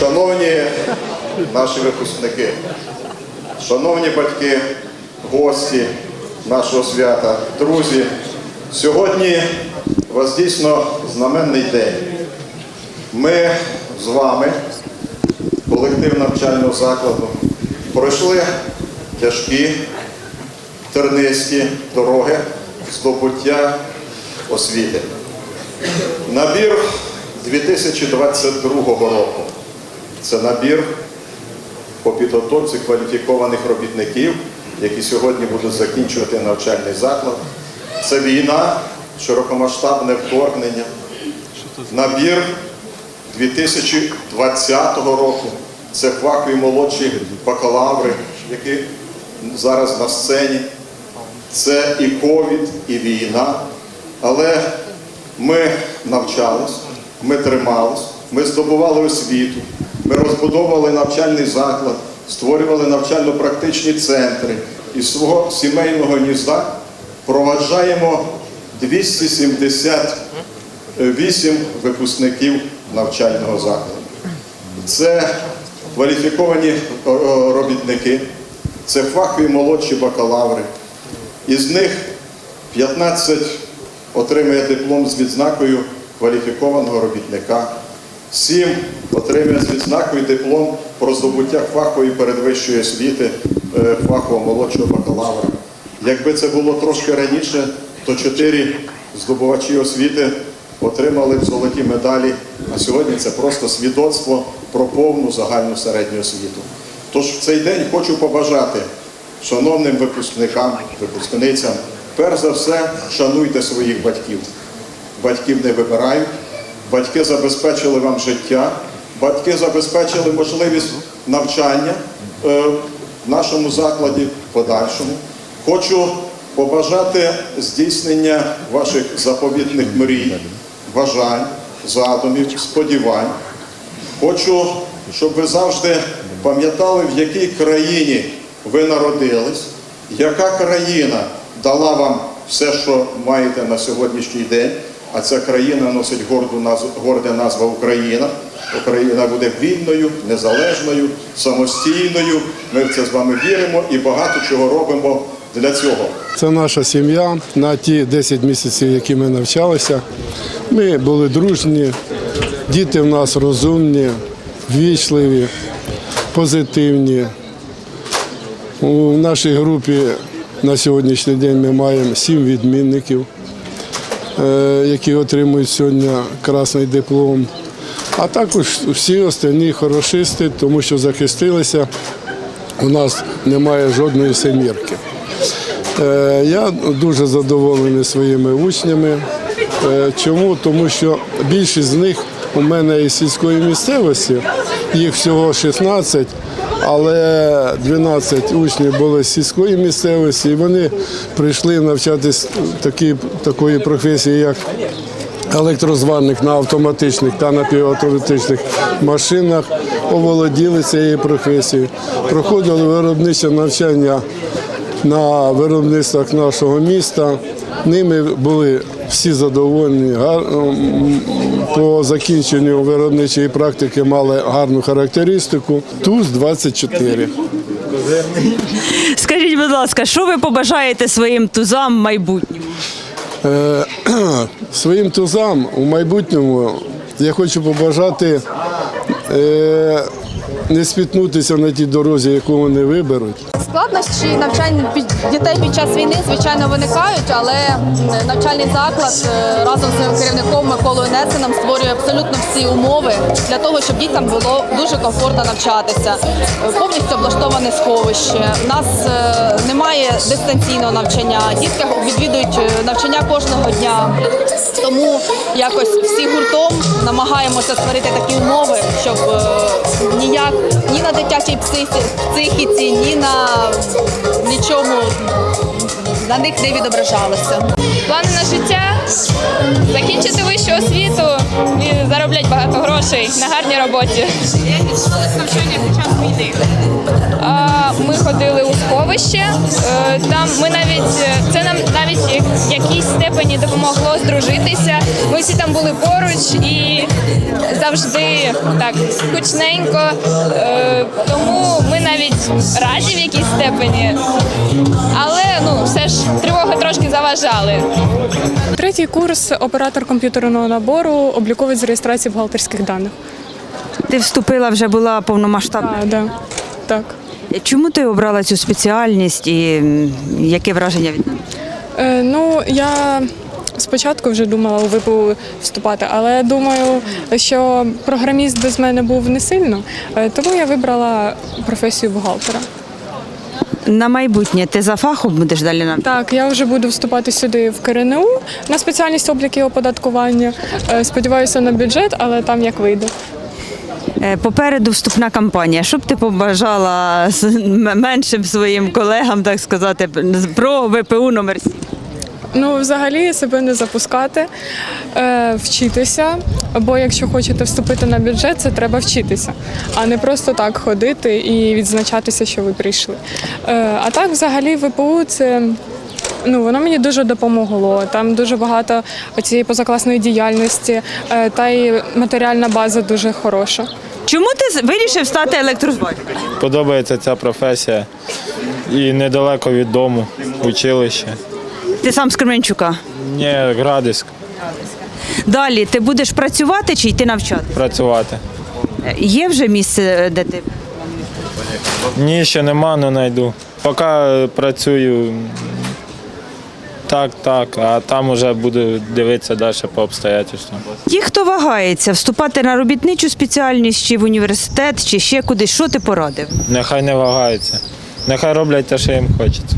Шановні наші випускники, шановні батьки, гості нашого свята, друзі, сьогодні у вас дійсно знаменний день. Ми з вами, колектив навчального закладу, пройшли тяжкі, тернисті дороги здобуття освіти. Набір 2022 року. Це набір по підготовці кваліфікованих робітників, які сьогодні будуть закінчувати навчальний заклад. Це війна, широкомасштабне вторгнення. Набір 2020 року. Це фахові молодші бакалаври, які зараз на сцені. Це і ковід, і війна. Але ми навчались, ми тримались, ми здобували освіту, ми розбудовували навчальний заклад, створювали навчально-практичні центри. Із свого сімейного гнізда проваджаємо 278 випускників навчального закладу. Це кваліфіковані о, робітники, це фахові молодші бакалаври. Із них 15 отримує диплом з відзнакою кваліфікованого робітника, 7 отримує з відзнакою диплом про здобуття фахової передвищої освіти е, фахового молодшого бакалавра. Якби це було трошки раніше, то 4 здобувачі освіти отримали б золоті медалі, а сьогодні це просто свідоцтво про повну загальну середню освіту. Тож в цей день хочу побажати шановним випускникам, випускницям, перш за все, шануйте своїх батьків. Батьків не вибирають, батьки забезпечили вам життя, батьки забезпечили можливість навчання е, в нашому закладі подальшому. Хочу побажати здійснення ваших заповітних мрій, бажань, задумів, сподівань. Хочу, щоб ви завжди пам'ятали, в якій країні ви народились, яка країна дала вам все, що маєте на сьогоднішній день. А ця країна носить горду назву, горда назва Україна. Україна буде вільною, незалежною, самостійною. Ми в це з вами віримо і багато чого робимо для цього. Це наша сім'я на ті 10 місяців, які ми навчалися. Ми були дружні, діти в нас розумні, ввічливі, позитивні. У нашій групі на сьогоднішній день ми маємо сім відмінників, які отримують сьогодні красний диплом. А також всі остальні хорошисти, тому що захистилися. У нас немає жодної семірки. Е, Я дуже задоволений своїми учнями. Е, Чому? Тому що більшість з них у мене із сільської місцевості, їх всього 16, але 12 учнів були з сільської місцевості, і вони прийшли навчатись такі, такої професії, як електрозварник на автоматичних та напівавтоматичних машинах, оволоділи цією професією, проходили виробниче навчання на виробництвах нашого міста. Ними були всі задоволені. Гар- По закінченню виробничої практики мали гарну характеристику. ТУЗ-24. Скажіть, будь ласка, що ви побажаєте своїм тузам в майбутньому? Е, Своїм тузам у майбутньому я хочу побажати е, не спітнутися на тій дорозі, яку вони виберуть. Складнощі під дітей під час війни, звичайно, виникають, але навчальний заклад е, разом з керівником Миколою Несином створює абсолютно всі умови для того, щоб дітям було дуже комфортно навчатися. Е, Повністю облаштоване сховище. У нас е, немає дистанційного навчання. Дітки відвідують навчання кожного дня. Тому якось всі гуртом намагаємося створити такі умови, щоб ніяк ні на дитячій психі- психіці, ні на нічому на них не відображалося. Плани на життя закінчити вищу освіту і заробляти багато грошей на гарній роботі. Як відбувалося навчання під час війни? Ми ходили у сховище. е, Там ми навіть це нам навіть в якійсь степені допомогло здружитися. Ми всі там були поруч і завжди так гучненько. Е, Тому ми навіть раді в якійсь степені. Але ну все ж тривоги трошки заважали. Третій курс оператор комп'ютерного набору, обліковець з реєстрації бухгалтерських даних. Ти вступила вже була повномасштабна. А, да. Так. Чому ти обрала цю спеціальність і яке враження від неї? Е, ну, я спочатку вже думала у ВПУ вступати, але думаю, що програміст без мене був не сильно, е, тому я вибрала професію бухгалтера. На майбутнє ти за фахом будеш далі нам? Так, я вже буду вступати сюди в КРНУ на спеціальність обліки і оподаткування. Е, Сподіваюся на бюджет, але там як вийде. Е, Попереду вступна кампанія. Що б ти побажала меншим своїм колегам, так сказати, про ВПУ номер 7? Ну, взагалі себе не запускати, е, вчитися. Бо якщо хочете вступити на бюджет, це треба вчитися, а не просто так ходити і відзначатися, що ви прийшли. Е, а так, взагалі, ВПУ це. Ну, воно мені дуже допомогло. Там дуже багато цієї позакласної діяльності, е, та й матеріальна база дуже хороша. Чому ти вирішив стати електрозварювачем? Подобається ця професія і недалеко від дому, училище. Ти сам з Кременчука. Ні, Градиськ Далі ти будеш працювати чи йти навчати? працювати. Е, Є вже місце, де ти Ні, ще нема, але знайду. Поки е, працюю так, так, а там вже буду дивитися далі по обстоятельствам. Ті, хто вагається вступати на робітничу спеціальність чи в університет, чи ще кудись, що ти порадив? Нехай не вагаються. Нехай роблять те, що їм хочеться.